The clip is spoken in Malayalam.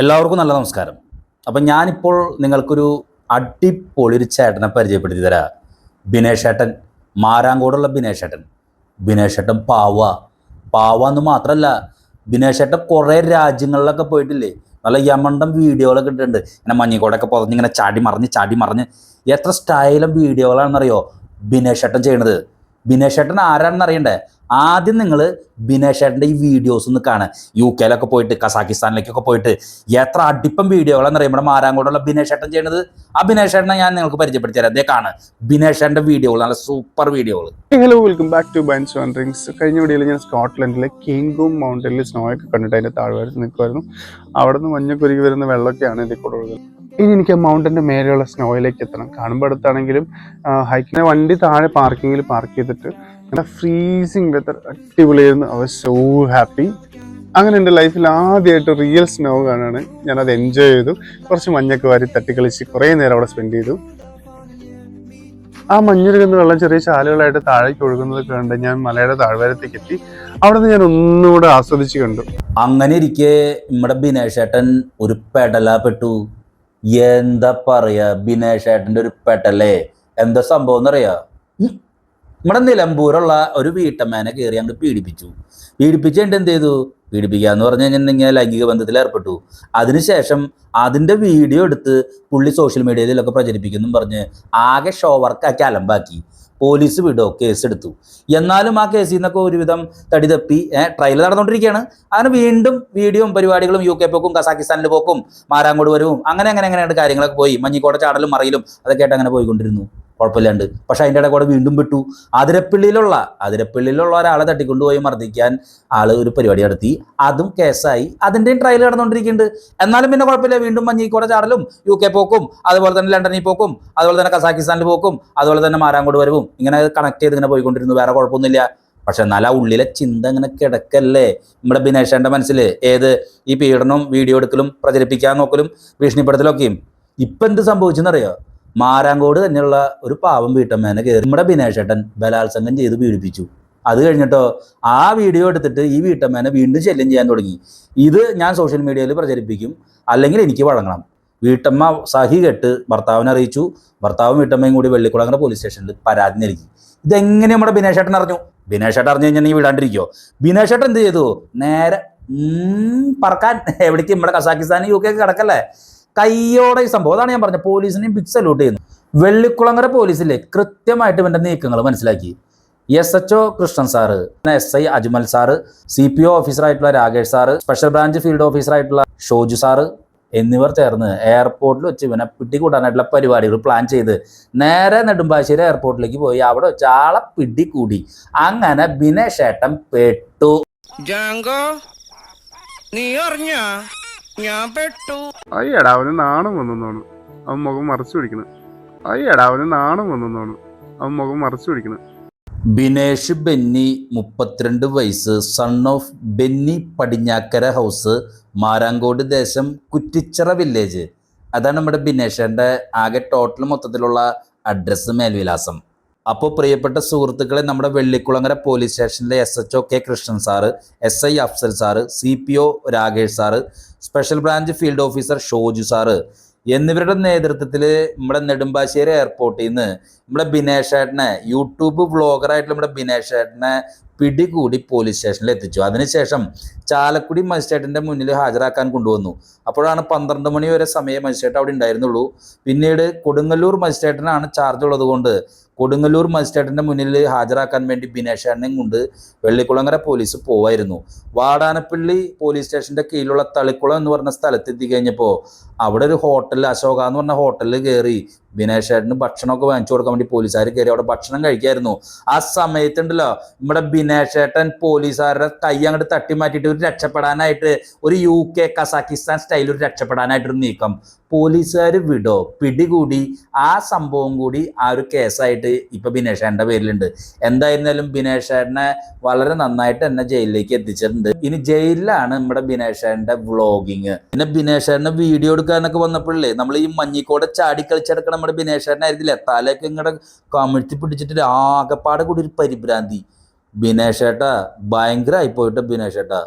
എല്ലാവർക്കും നല്ല നമസ്കാരം. അപ്പം ഞാനിപ്പോൾ നിങ്ങൾക്കൊരു അടിപൊളി ഒരു ചേട്ടനെ പരിചയപ്പെടുത്തി തരാം. ബിനേഷേട്ടൻ മാരാങ്കോടുള്ള ബിനേഷേട്ടൻ ബിനേഷേട്ടൻ പാവ. പാവ എന്ന് മാത്രമല്ല ബിനേഷേട്ടൻ കുറേ രാജ്യങ്ങളിലൊക്കെ പോയിട്ടില്ലേ? നല്ല യമണ്ടം വീഡിയോകളൊക്കെ ഇട്ടിട്ടുണ്ട്. ഇങ്ങനെ മഞ്ഞിക്കോടൊക്കെ പുറഞ്ഞ് ഇങ്ങനെ ചാടി മറിഞ്ഞ് ചാടി മറിഞ്ഞ്. എത്ര സ്റ്റൈലും വീഡിയോകളാണെന്നറിയോ? ബിനേഷേട്ടൻ ചെയ്യണത്. ബിനേഷേട്ടൻ ആരാണെന്ന് അറിയണ്ടേ? ആദ്യം നിങ്ങൾ ബിനേഷേട്ടന്റെ ഈ വീഡിയോസ് ഒന്ന് കാണുക. യു കെയിലൊക്കെ പോയിട്ട് കസാക്കിസ്ഥാനിലേക്കൊക്കെ പോയിട്ട് എത്ര അടിപ്പം വീഡിയോകളാണ് അറിയാം. നമ്മുടെ മാരാങ്കോടുള്ള ബിനേഷേട്ടൻ ചെയ്യണത്. ആ ബിനേഷേട്ടനെ ഞാൻ നിങ്ങൾക്ക് പരിചയപ്പെടുത്തി തരാം അതേ കാണുക ബിനേഷേട്ടന്റെ വീഡിയോകൾ നല്ല സൂപ്പർ വീഡിയോകൾ welcome back to Bains wanderings കഴിഞ്ഞ വീഡിയോയിൽ ഞാൻ സ്കോട്ട്ലൻഡിലെ കിങ്കും മൗണ്ടനിൽ സ്നോ ഒക്കെ കണ്ടിട്ട് അതിന്റെ താഴ്വാരത്ത് നിൽക്കുമായിരുന്നു അവിടെ നിന്ന് മഞ്ഞക്കുരുകി വരുന്ന വെള്ളമൊക്കെയാണ് ഇതിൽ കൂടെ ഒഴുകുന്നത് ഇനി എനിക്ക് മൗണ്ടന്റെ മേലെയുള്ള സ്നോയിലേക്ക് എത്തണം. കാണുമ്പോൾ അടുത്താണെങ്കിലും ഹൈക്കിനെ വണ്ടി താഴെ പാർക്കിങ്ങിൽ പാർക്ക് ചെയ്തിട്ട് നല്ല ഫ്രീസിങ് വെതർ അടിപൊളിയായിരുന്നു. അവർ സോ ഹാപ്പി അങ്ങനെ എന്റെ ലൈഫിൽ ആദ്യമായിട്ട് റിയൽ സ്നോ കാണാണ്. ഞാനത് എൻജോയ് ചെയ്തു. കുറച്ച് മഞ്ഞൊക്കെ വാരി തട്ടിക്കളിച്ച് കുറേ നേരം അവിടെ സ്പെൻഡ് ചെയ്തു. ആ മഞ്ഞൊരുകുന്ന വെള്ളം ചെറിയ ചാലുകളായിട്ട് താഴേക്ക് ഒഴുകുന്നത് കണ്ട് ഞാൻ മലയുടെ താഴ്വാരത്തേക്ക് എത്തി. അവിടെ നിന്ന് ഞാൻ ഒന്നുകൂടെ ആസ്വദിച്ച് കണ്ടു. അങ്ങനെ ഇരിക്കെ നമ്മുടെ ബിനേഷേട്ടൻ ഒരു പെടലാ പെട്ടു എന്താ പറയാ ബിനേഷേട്ടന്റെ ഒരു പെട്ടല്ലേ? എന്താ സംഭവം എന്നറിയാ. നമ്മുടെ നിലമ്പൂരുള്ള ഒരു വീട്ടമ്മേനെ കയറി അങ്ങ് പീഡിപ്പിച്ചു. പീഡിപ്പിച്ചിട്ട് എന്ത് ചെയ്തു? പീഡിപ്പിക്കുക എന്ന് പറഞ്ഞു കഴിഞ്ഞിട്ടുണ്ടെങ്കിൽ ലൈംഗിക ബന്ധത്തിൽ ഏർപ്പെട്ടു. അതിനുശേഷം അതിന്റെ വീഡിയോ എടുത്ത് പുള്ളി സോഷ്യൽ മീഡിയയിലൊക്കെ പ്രചരിപ്പിക്കുന്നു പറഞ്ഞ് ആകെ ഷോ വർക്കാക്കി അലമ്പാക്കി. പോലീസ് വിടോ കേസ് എടുത്തു എന്നാലും ആ കേസിൽ നിന്നൊക്കെ ഒരുവിധം തടി തപ്പി ട്രയൽ നടന്നുകൊണ്ടിരിക്കുകയാണ്. അങ്ങനെ വീണ്ടും വീഡിയോയും പരിപാടികളും യു കെ പോക്കും കസാക്കിസ്ഥാനിൽ പോക്കും മാരാങ്കോട് വരവും അങ്ങനെ അങ്ങനെ അങ്ങനെയാണ് കാര്യങ്ങളൊക്കെ പോയി. മഞ്ഞിക്കോട്ട ചാടലും മറയിലും അതൊക്കെ ആയിട്ട് അങ്ങനെ പോയിക്കൊണ്ടിരുന്നു. കുഴപ്പമില്ലാണ്ട്. പക്ഷെ അതിന്റെ ഇടയിൽ കൂടെ വീണ്ടും വിട്ടു. അതിരപ്പള്ളിയിലുള്ള അതിരപ്പള്ളിയിലുള്ള ഒരാളെ തട്ടിക്കൊണ്ടുപോയി മർദ്ദിക്കാൻ ആൾ ഒരു പരിപാടി നടത്തി. അതും കേസായി. അതിന്റെയും ട്രയൽ നടന്നുകൊണ്ടിരിക്കുന്നുണ്ട്. എന്നാലും പിന്നെ കുഴപ്പമില്ല. വീണ്ടും മഞ്ഞിക്കോടെ ചാടലും യു കെ പോക്കും അതുപോലെ തന്നെ ലണ്ടനിൽ പോക്കും അതുപോലെ തന്നെ കസാക്കിസ്ഥാനിൽ പോക്കും അതുപോലെ തന്നെ മാരാങ്കോട് വരവും. ഇങ്ങനെ കണക്ട് ചെയ്ത് ഇങ്ങനെ പോയിക്കൊണ്ടിരുന്നു. വേറെ കുഴപ്പമൊന്നുമില്ല. പക്ഷെ എന്നാൽ ആ ഉള്ളിലെ ചിന്ത ഇങ്ങനെ കിടക്കല്ലേ? നമ്മുടെ ബിനേഷന്റെ മനസ്സിൽ ഏത് ഈ പീഡനവും വീഡിയോ എടുക്കലും പ്രചരിപ്പിക്കാൻ നോക്കലും ഭീഷണിപ്പെടുത്തലൊക്കെയും. ഇപ്പം എന്ത് സംഭവിച്ചെന്നറിയോ? മാരാങ്കോട് തന്നെയുള്ള ഒരു പാവം വീട്ടമ്മേനെ കയറി നമ്മുടെ ബിനേഷേട്ടൻ ബലാത്സംഗം ചെയ്ത് പീഡിപ്പിച്ചു. അത് കഴിഞ്ഞിട്ടോ ആ വീഡിയോ എടുത്തിട്ട് ഈ വീട്ടമ്മേനെ വീണ്ടും ശല്യം ചെയ്യാൻ തുടങ്ങി. ഇത് ഞാൻ സോഷ്യൽ മീഡിയയിൽ പ്രചരിപ്പിക്കും. അല്ലെങ്കിൽ എനിക്ക് വഴങ്ങണം. വീട്ടമ്മ സഹി കെട്ട് ഭർത്താവിനെ അറിയിച്ചു. ഭർത്താവും വീട്ടമ്മയും കൂടി വെള്ളിക്കുളങ്ങര പോലീസ് സ്റ്റേഷനിൽ പരാതി നൽകി. ഇതെങ്ങനെ നമ്മുടെ ബിനേഷേട്ടൻ അറിഞ്ഞു? ബിനേഷേട്ടൻ അറിഞ്ഞു കഴിഞ്ഞാൽ നീ വിടാണ്ടിരിക്കോ ബിനേഷേട്ടൻ എന്ത് ചെയ്തു? നേരെ പറക്കാൻ. എവിടേക്ക്? നമ്മുടെ കസാക്കിസ്ഥാൻ യു കെ കിടക്കല്ലേ? കയ്യോടെ ഈ സംഭവം. അതാണ് ഞാൻ പറഞ്ഞത്. പോലീസിനെയും ബിഗ് സല്യൂട്ട് ചെയ്യുന്നു. വെള്ളിക്കുളങ്ങര പോലീസിലെ കൃത്യമായിട്ട് ഇവന്റെ നീക്കങ്ങൾ മനസ്സിലാക്കി. S H O Krishnan sir S I Ajmal sir C P O ഓഫീസറായിട്ടുള്ള Rakesh sir special branch field ഓഫീസറായിട്ടുള്ള Shoju sir എന്നിവർ ചേർന്ന് എയർപോർട്ടിൽ വെച്ച് ഇവനെ പിടികൂടാനായിട്ടുള്ള പരിപാടികൾ പ്ലാൻ ചെയ്ത് നേരെ നെടുമ്പാശ്ശേരി എയർപോർട്ടിലേക്ക് പോയി. അവിടെ വെച്ച് ആളെ പിടികൂടി. അങ്ങനെ ബിനേഷ് ഏട്ടൻ പെട്ടു നീ അറിഞ്ഞ ഞാൻ പെട്ടു. അയ്യടാ അവന് നാണം വന്നെന്നാണ്. അവൻ മുഖം മറച്ചു പിടിക്കണം. അയ്യടാ അവന് നാണം വന്നെന്നാണ്. അവൻ മുഖം മറച്ചു പിടിക്കണം. ബിനേഷ് ബെന്നി മുപ്പത്തിരണ്ട് വയസ്സ് son of Benny Padinjakkara house Marankode ദേശം കുറ്റിച്ചിറ വില്ലേജ് അതാണ് നമ്മുടെ ബിനേഷന്റെ ആകെ ടോട്ടൽ മൊത്തത്തിലുള്ള അഡ്രസ്സ് മേൽവിലാസം. അപ്പോൾ പ്രിയപ്പെട്ട സുഹൃത്തുക്കളെ നമ്മുടെ വെള്ളിക്കുളങ്ങര പോലീസ് സ്റ്റേഷനിലെ S H O K Krishnan sir S I Afsal sir C P O Rakesh sir special branch field officer Shoju sir എന്നിവരുടെ നേതൃത്വത്തിൽ നമ്മുടെ നെടുമ്പാശ്ശേരി എയർപോർട്ടിൽ നിന്ന് നമ്മുടെ ബിനേഷ് ഏട്ടനെ യൂട്യൂബ് വ്ളോഗറായിട്ടുള്ള നമ്മുടെ ബിനേഷ് ഏട്ടനെ പിടികൂടി പോലീസ് സ്റ്റേഷനിൽ എത്തിച്ചു. അതിനുശേഷം ചാലക്കുടി മജിസ്ട്രേറ്റിന്റെ മുന്നിൽ ഹാജരാക്കാൻ കൊണ്ടുവന്നു. അപ്പോഴാണ് പന്ത്രണ്ട് മണി വരെ സമയം മജിസ്ട്രേറ്റ് അവിടെ ഉണ്ടായിരുന്നുള്ളൂ. പിന്നീട് കൊടുങ്ങല്ലൂർ മജിസ്ട്രേറ്റിനാണ് ചാർജ് ഉള്ളതുകൊണ്ട് കൊടുങ്ങല്ലൂർ മജിസ്ട്രേറ്റിന്റെ മുന്നിൽ ഹാജരാക്കാൻ വേണ്ടി ബിനേഷ് കൊണ്ട് വെള്ളിക്കുളങ്ങര പോലീസ് പോവായിരുന്നു. വാടാനപ്പള്ളി പോലീസ് സ്റ്റേഷന്റെ കീഴിലുള്ള തളിക്കുളം എന്ന് പറഞ്ഞ സ്ഥലത്ത് എത്തിക്കഴിഞ്ഞപ്പോൾ അവിടെ ഒരു ഹോട്ടൽ അശോക എന്ന് പറഞ്ഞ ഹോട്ടലിൽ കയറി ബിനേഷ് ഭക്ഷണമൊക്കെ വാങ്ങിച്ചു കൊടുക്കാൻ വേണ്ടി പോലീസുകാർ കയറി അവിടെ ഭക്ഷണം കഴിക്കായിരുന്നു. ആ സമയത്തുണ്ടല്ലോ നമ്മുടെ ബിനേഷ് പോലീസുകാരുടെ കൈ അങ്ങോട്ട് തട്ടി മാറ്റിയിട്ട് ഒരു രക്ഷപ്പെടാനായിട്ട് ഒരു യു കെ കസാക്കിസ്ഥാൻ സ്റ്റൈലിൽ ഒരു രക്ഷപ്പെടാനായിട്ടൊരു നീക്കം. പോലീസുകാർ വിടോ? പിടികൂടി. ആ സംഭവം കൂടി ആ ഒരു കേസായിട്ട് ഇപ്പം ബിനേഷ് പേരിലുണ്ട്. എന്തായിരുന്നാലും ബിനേഷ് വളരെ നന്നായിട്ട് എന്നെ ജയിലിലേക്ക് എത്തിച്ചിട്ടുണ്ട്. ഇനി ജയിലിലാണ് നമ്മുടെ ബിനേഷ് വ്ളോഗിങ് പിന്നെ ബിനേഷ് വീഡിയോ എടുക്കാനൊക്കെ വന്നപ്പോഴല്ലേ നമ്മൾ ഈ മഞ്ഞിക്കോടെ ചാടി കളിച്ചെടുക്കണം നമ്മുടെ ബിനേഷ് ഏട്ടനായിരുന്നില്ല തലയൊക്കെ ഇങ്ങടെ കമിഴ്ത്തി പിടിച്ചിട്ട് ആകെപ്പാടെ കൂടി ഒരു പരിഭ്രാന്തി. ബിനേഷേട്ട ഏട്ടാ ഭയങ്കര ആയിപ്പോയിട്ട് ബിനേഷ് ഏട്ടാ